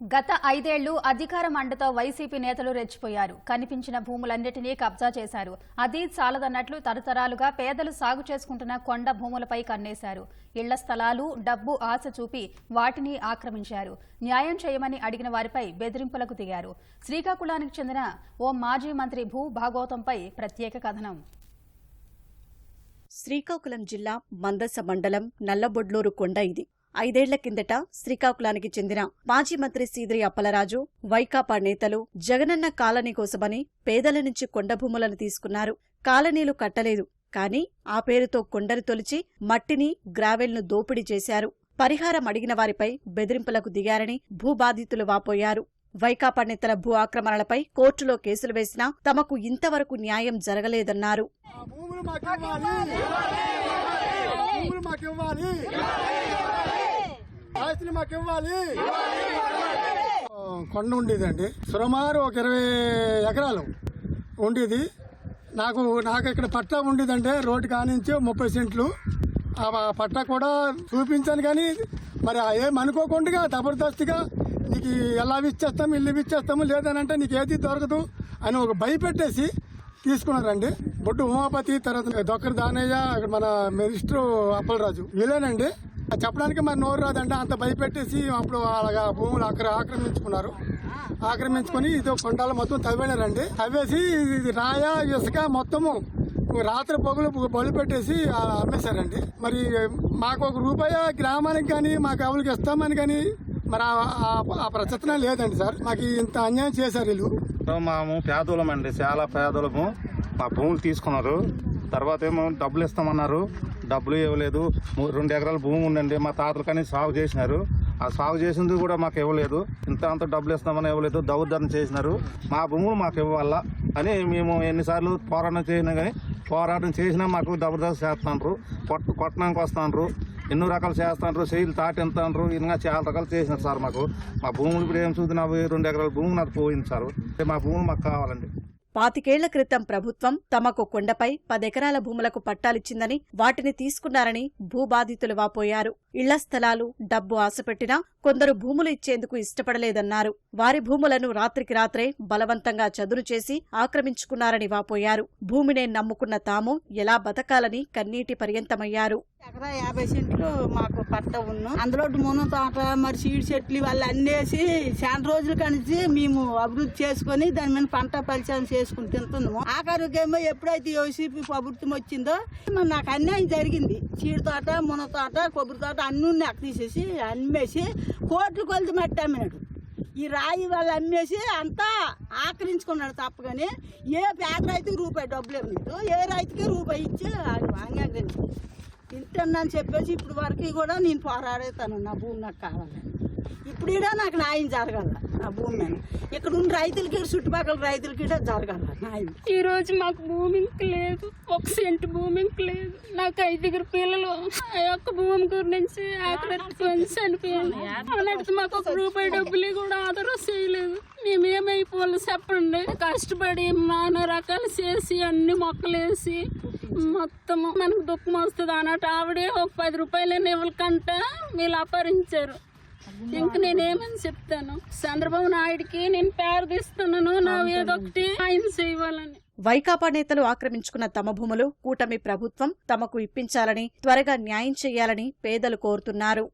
గత ఐదేళ్ళు అధికారం అండతో వైసీపీ నేతలు రెచ్చిపోయారు. కనిపించిన భూములన్నిటినీ కబ్జా చేశారు. అది చాలదన్నట్లు తరతరాలుగా పేదలు సాగు చేసుకుంటున్న కొండ భూములపై కన్నేశారు. ఇళ్ళ స్థలాలు డబ్బు ఆశ చూపి వాటిని ఆక్రమించారు. న్యాయం చేయమని అడిగిన వారిపై బెదిరింపులకు దిగారు. శ్రీకాకుళానికి చెందిన ఓ మాజీ మంత్రి భూ భాగవతంపై ప్రత్యేక కథనం. శ్రీకాకుళం జిల్లా మందస మండలం నల్లబొడ్లూరు కొండ ఇది. ఐదేళ్ళ కిందట శ్రీకాకుళానికి చెందిన మాజీ మంత్రి సీదిరి అప్పలరాజు వైకాపా నేతలు జగనన్న కాలనీ కోసమని పేదల నుంచి కొండ భూములను తీసుకున్నారు. కాలనీలు కట్టలేదు. కానీ ఆ పేరుతో కొండలు తొలిచి మట్టిని గ్రావెల్ను దోపిడీ చేశారు. పరిహారం అడిగిన వారిపై బెదిరింపులకు దిగారని భూబాధితులు వాపోయారు. వైకాపా నేతల భూ ఆక్రమణలపై కోర్టులో కేసులు వేసినా తమకు ఇంతవరకు న్యాయం జరగలేదన్నారు. భూములు భూములు మాకు ఇవ్వాలి ఆస్తిని మాకు ఇవ్వాలి కొండ ఉండేదండి. సుమారు ఒక ఇరవై ఎకరాలు ఉండేది. నాకు నాకు ఇక్కడ పట్టా ఉండేదంటే రోడ్డు కానించి ముప్పై సెంట్లు. ఆ పట్టా కూడా చూపించాను కానీ మరి ఏం అనుకోకుండా జబర్దస్తిగా నీకు ఎలా ఇచ్చేస్తాము ఇల్లు ఇచ్చేస్తాము లేదనంటే నీకు ఏది దొరకదు అని ఒక భయపెట్టేసి తీసుకున్నారండి. బొడ్డు ఉమాపతి తర్వాత దొక్కరి దానయ్య అక్కడ మన మినిస్టర్ అప్పలరాజు. వీళ్ళేనండి. చెప్పడానికి మరి నోరు రాదంటే. అంత భయపెట్టేసి అప్పుడు అలాగా భూములు అక్కడ ఆక్రమించుకున్నారు. ఆక్రమించుకొని ఇది కొండాలు మొత్తం తవ్వేనారండి. తవ్వేసి ఇది రాయ ఇసుక మొత్తము రాత్రి పొగలు బలి పెట్టేసి అమ్మేశారండి. మరి మాకు ఒక రూపాయి గ్రామానికి కానీ మాకు కవులకి ఇస్తామని కానీ మరి ఆ- ఆ- ఆ ప్రచన లేదండి సార్. మాకు ఇంత అన్యాయం చేశారు వీళ్ళు. మేము పేదోళం అండి చాలా పేదోళము మా భూములు తీసుకున్నారు. తర్వాత ఏమో డబ్బులు ఇస్తామన్నారు. డబ్బులు ఇవ్వలేదు. రెండు ఎకరాల భూమి ఉందండి. మా తాతలు కానీ సాగు చేసినారు. ఆ సాగు చేసింది కూడా మాకు ఇవ్వలేదు. ఇంత అంత డబ్బులు ఇస్తామని ఇవ్వలేదు. దౌర్జన్యం చేసినారు. మా భూములు మాకు ఇవ్వాలా అని మేము ఎన్నిసార్లు పోరాటం చేసినా కానీ పోరాటం చేసినా మాకు జబర్దస్త్ చేస్తున్నారు కొట్ట కొట్టడానికి వస్తున్నారు ఎన్నో రకాలు చేస్తున్నారు చేతులు తాటింటారు ఇంకా చాలా రకాలు చేసినారు సార్ మాకు. మా భూములు ఇప్పుడు ఏం చూద్దాం రెండు ఎకరాల భూమి నాకు పోయింది సార్. మా భూములు మాకు కావాలండి. పాతికేళ్ళ క్రితం ప్రభుత్వం తమకు కొండపై పదెకరాల భూములకు పట్టాలిచ్చిందని వాటిని తీసుకున్నారని భూబాధితులు వాపోయారు. ఇళ్ళ స్థలాలు డబ్బు ఆశపెట్టినా కొందరు భూములు ఇచ్చేందుకు ఇష్టపడలేదన్నారు. వారి భూములను రాత్రికి రాత్రే బలవంతంగా చదును చేసి ఆక్రమించుకున్నారని వాపోయారు. భూమినే నమ్ముకున్న తాము ఎలా బతకాలని కన్నీటి పర్యంతమయ్యారు. ఎకరా యాభై సెంట్లు మాకు పట్ట ఉన్నాం. అందులో మున తోట మరి సీడ్ చెట్లు వాళ్ళు అన్నేసి చాలా రోజుల కనిచి మేము అభివృద్ధి చేసుకొని దాని మీద పంట పరిచయం చేసుకుని తింటున్నాము. ఆఖరికేమో ఎప్పుడైతే యోసీపీ ప్రభుత్వం వచ్చిందో మరి నాకు అన్యాయం జరిగింది. చీడ తోట మున తోట కొబ్బరి తోట అన్నీ నాకు తీసేసి అమ్మేసి కోట్లు కొలిది మట్టి అమ్మినాడు. ఈ రాయి వాళ్ళు అమ్మేసి అంతా ఆక్రమించుకున్నాడు తప్ప ఏ పేద రైతుకి రూపాయి డబ్బులు ఇవ్వలేదు. ఏ రైతుకి రూపాయి ఇచ్చి అది అంగీకరించు తింటానని చెప్పేసి ఇప్పుడు వరకు కూడా నేను పోరాడేతాను నా భూమి నాకు కావాలని ఇప్పుడు కూడా నాకు న్యాయం జరగాల. నా భూమి మీద. ఇక్కడ ఉన్న రైతులకి చుట్టుపక్కల రైతులకి కూడా జరగాల న్యాయం. ఈ రోజు మాకు భూమి లేదు. ఒక సెంట్ భూమి లేదు. నాకు ఐదుగురు పిల్లలు. ఆ యొక్క భూమి గురించి ఆకలి చనిపోయాను అన్నట్టు మాకు ఒక రూపాయి డబ్బులు కూడా ఆధారం చేయలేదు. మేమేమైపోవాలి చెప్పండి. కష్టపడి నానా రకాలు చేసి అన్ని మొక్కలేసి మొత్తం మనకు దుఃఖం వస్తుంది. అన్నట్టు ఆవిడే ఒక పది రూపాయలు ఇవ్వకంటే వీళ్ళు అపహరించారు. ఇంక నేనేమని చెప్తాను? చంద్రబాబు నాయుడికి నేను ప్రార్థిస్తున్నాను నా ఏదొకటి ఆయన చేయాలని. వైకాపా నేతలు ఆక్రమించుకున్న తమ భూములు కూటమి ప్రభుత్వం తమకు ఇప్పించాలని త్వరగా న్యాయం చేయాలని పేదలు కోరుతున్నారు.